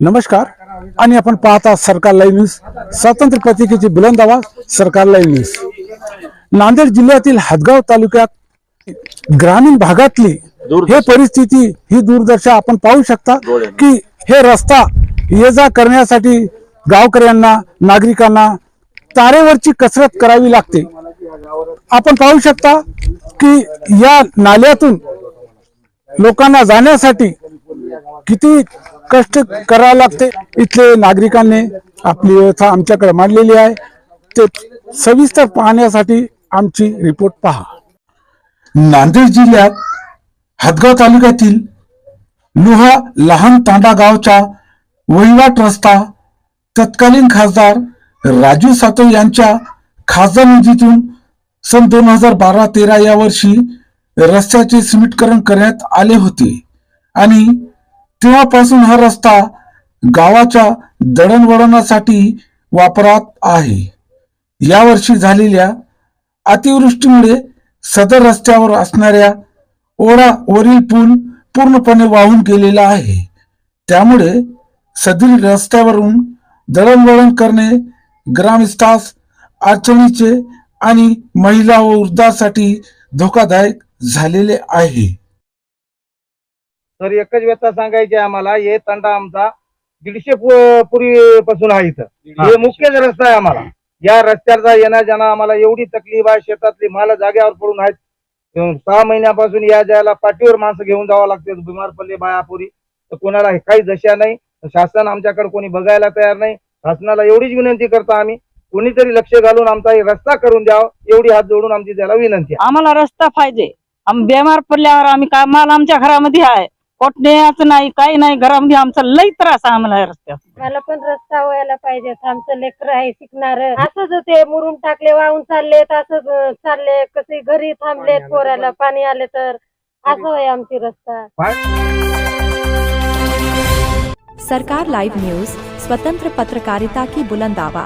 नमस्कार. आणि आपण पाहता सरकार लाईव्ह न्यूज. स्वातंत्र्य पत्रिकेची बुलंद आवाज सरकार लाईव्ह न्यूज. नांदेड जिल्ह्यातील हदगाव तालुक्यात ग्रामीण भागातली हे परिस्थिती ही दुर्दशा आपण पाहू शकता की हे रस्ता ये जा करण्यासाठी गावकऱ्यांना नागरिकांना तारेवरची कसरत करावी लागते. आपण पाहू शकता की या नाल्यातून लोकांना जाण्यासाठी किती कष्ट करावं लागते? इथले नागरिकांनी आपली व्यवस्था आमच्याकडे मांडलेली आहे. ते सविस्तर पाहण्यासाठी आमची रिपोर्ट पहा. नांदेड जिल्ह्यात हदगाव तालुक्यातील लोहा लहान तांडा गावचा वहिवाट रस्ता तत्कालीन खासदार राजू सातव यांच्या खासदार निधीतून सन दोन हजार बारा तेरा या वर्षी रस्त्याचे सिमेंटकरण करण्यात आले होते. आणि तेव्हापासून हा रस्ता गावाच्या दळणवळणासाठी वापरात आहे. यावर्षी झालेल्या अतिवृष्टीमुळे सदर रस्त्यावर असणाऱ्या ओढावरील पूल पूर्णपणे वाहून गेलेला आहे. त्यामुळे सदरील रस्त्यावरून दळणवळण करणे ग्रामस्थास अडचणीचे आणि महिला व वृद्धासाठी धोकादायक झालेले आहे. तर एकच व्यथा सांगायची आहे आम्हाला हे तंडा आमचा दीडशे पु- पूर्वीपासून आहे इथं. हे मुख्यच रस्ता आहे आम्हाला. या रस्त्याचा येण्या जाणं आम्हाला एवढी तकलीफ आहे शेतातली माल जागेवर पडून आहेत. सहा महिन्यापासून या जायला पाठीवर माणसं घेऊन जावं लागते बिमार पडले बायापुरी तर कोणाला काही दशा नाही. शासन आमच्याकडे कोणी बघायला तयार नाही. शासनाला एवढीच विनंती करतो आम्ही. कोणीतरी लक्ष घालून आमचा हे रस्ता करून द्यावा एवढी हात जोडून आमची त्याला विनंती आहे. आम्हाला रस्ता पाहिजे. आम्ही बेमार पडल्यावर आम्ही कामाला आमच्या घरामध्ये आहे. कोटण्याचं नाही काही नाही घरामध्ये आमचा लई त्रास आहे आम्हाला या रस्त्यात मला पण रस्ता व्हायला पाहिजे आमचं लेकर आहे शिकणार. असंच ते मुरुम टाकले वाहून चाललेत असंच अं, चालले कसे घरी थांबलेत पोराला पाणी आले तर. असं आहे आमची रस्ता. सरकार लाइव न्यूज स्वतंत्र पत्रकारिता की बुलंद आवाज?